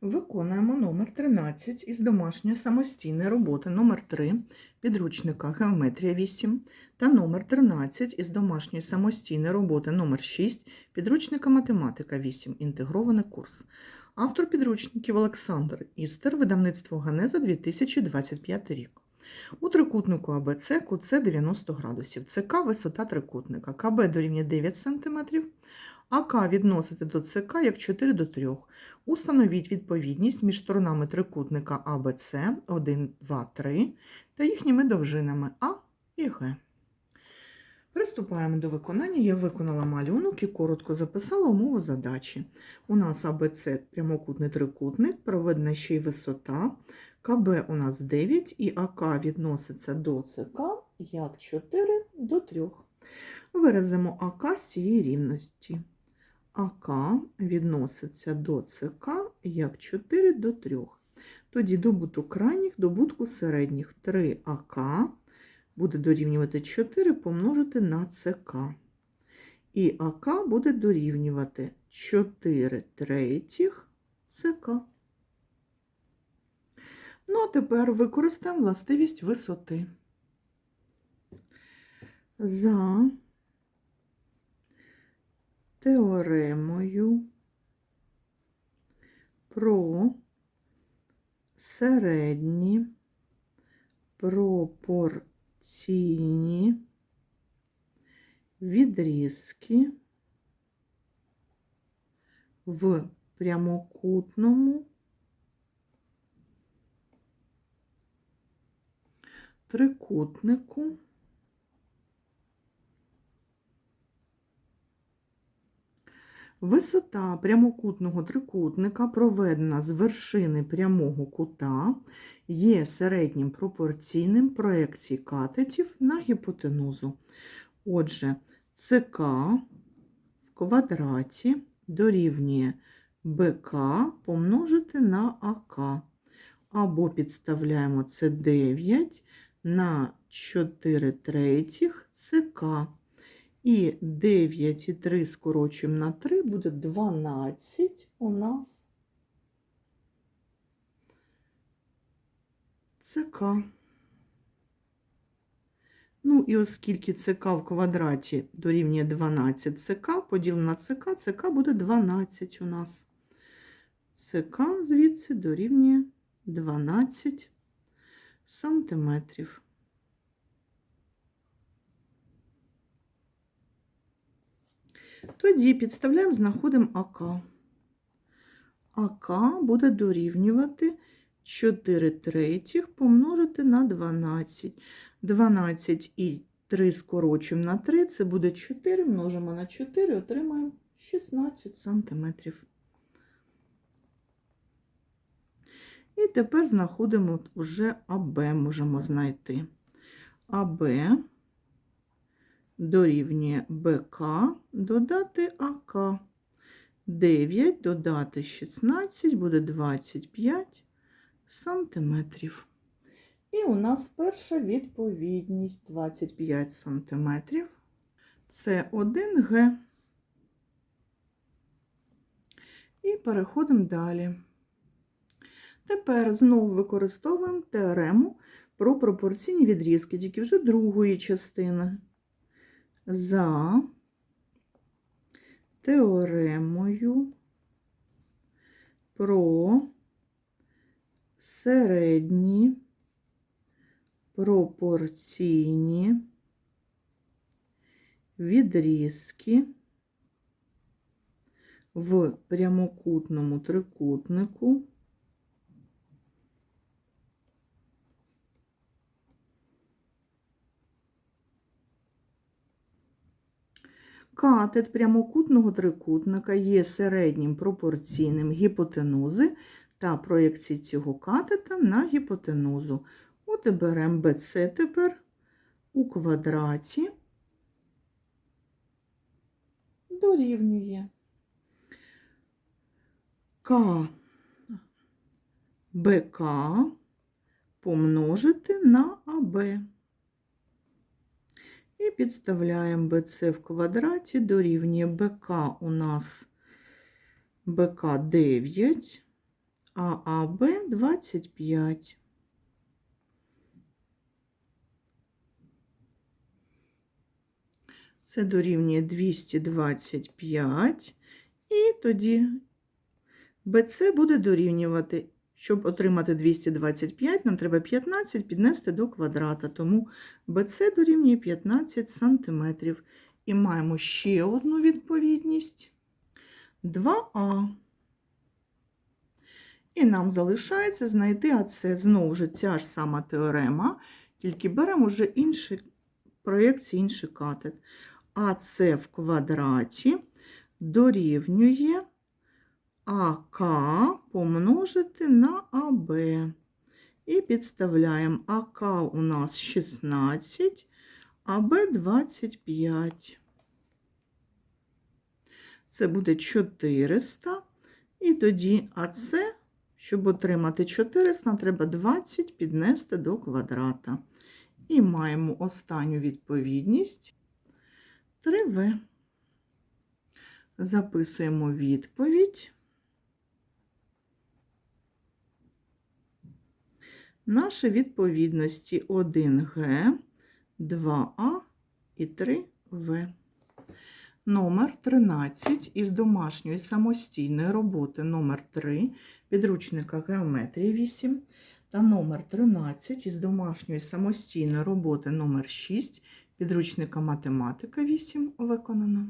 Виконуємо номер 13 із домашньої самостійної роботи номер 3 підручника Геометрія 8 та номер 13 із домашньої самостійної роботи номер 6 підручника Математика 8 інтегрований курс. Автор підручників Олександр Істер, видавництво Ганеза 2025 рік. У трикутнику АБЦ кут 90 градусів. ЦК висота трикутника. КБ дорівнює 9 см, АК відносити до ЦК як 4 до 3. Установіть відповідність між сторонами трикутника АБЦ 1, 2, 3 та їхніми довжинами А і Г. Приступаємо до виконання. Я виконала малюнок і коротко записала умову задачі. У нас АБЦ прямокутний трикутник, проведена ще й висота. КБ у нас 9 і АК відноситься до ЦК як 4 до 3. Виразимо АК з цієї рівності. АК відноситься до ЦК як 4 до 3. Тоді добуток крайніх, добутку середніх 3АК буде дорівнювати 4 помножити на ЦК. І АК буде дорівнювати 4 третіх ЦК. Ну, а тепер використаємо властивість висоти. За теоремою про середні пропорційні відрізки в прямокутному трикутнику Висота прямокутного трикутника, проведена з вершини прямого кута, є середнім пропорційним проекції катетів на гіпотенузу. Отже, ЦК в квадраті дорівнює БК помножити на АК. Або підставляємо це 9 на 4 третіх ЦК. І 9 і 3 скорочуємо на 3, буде 12 у нас ЦК. Ну, і оскільки ЦК в квадраті дорівнює 12 ЦК, поділимо на ЦК, ЦК буде 12 у нас. ЦК звідси дорівнює 12 сантиметрів. Тоді підставляємо, знаходимо АК. АК буде дорівнювати 4 третіх помножити на 12. 12 і 3 скорочуємо на 3, це буде 4, множимо на 4, отримаємо 16 сантиметрів. І тепер знаходимо вже АБ, можемо знайти. АБ дорівнює БК додати АК. 9 додати 16 буде 25 сантиметрів. І у нас перша відповідність 25 сантиметрів. Це 1Г. І переходимо далі. Тепер знову використовуємо теорему про пропорційні відрізки, тільки вже другої частини за теоремою про середні пропорційні відрізки в прямокутному трикутнику Катет прямокутного трикутника є середнім пропорційним гіпотенузи та проєкції цього катета на гіпотенузу. От і беремо БЦ тепер у квадраті дорівнює К БК помножити на АБ. І підставляємо BC в квадраті дорівнює БК у нас БК 9, а АБ 25. Це дорівнює 225. І тоді БЦ буде дорівнювати. Щоб отримати 225, нам треба 15 піднести до квадрата, тому BC дорівнює 15 см. І маємо ще одну відповідність 2А. І нам залишається знайти АЦ. Знову ж ця ж сама теорема, тільки беремо вже інші проєкції, інший катет. АЦ в квадраті дорівнює АК помножити на АБ. І підставляємо АК у нас 16, АБ 25. Це буде 400. І тоді АЦ, щоб отримати 400, треба 20 піднести до квадрата. І маємо останню відповідність 3В. Записуємо відповідь. Наші відповідності 1Г, 2А і 3В. Номер 13 із домашньої самостійної роботи номер 3 підручника Геометрія 8 та номер 13 із домашньої самостійної роботи номер 6 підручника Математика 8 виконано.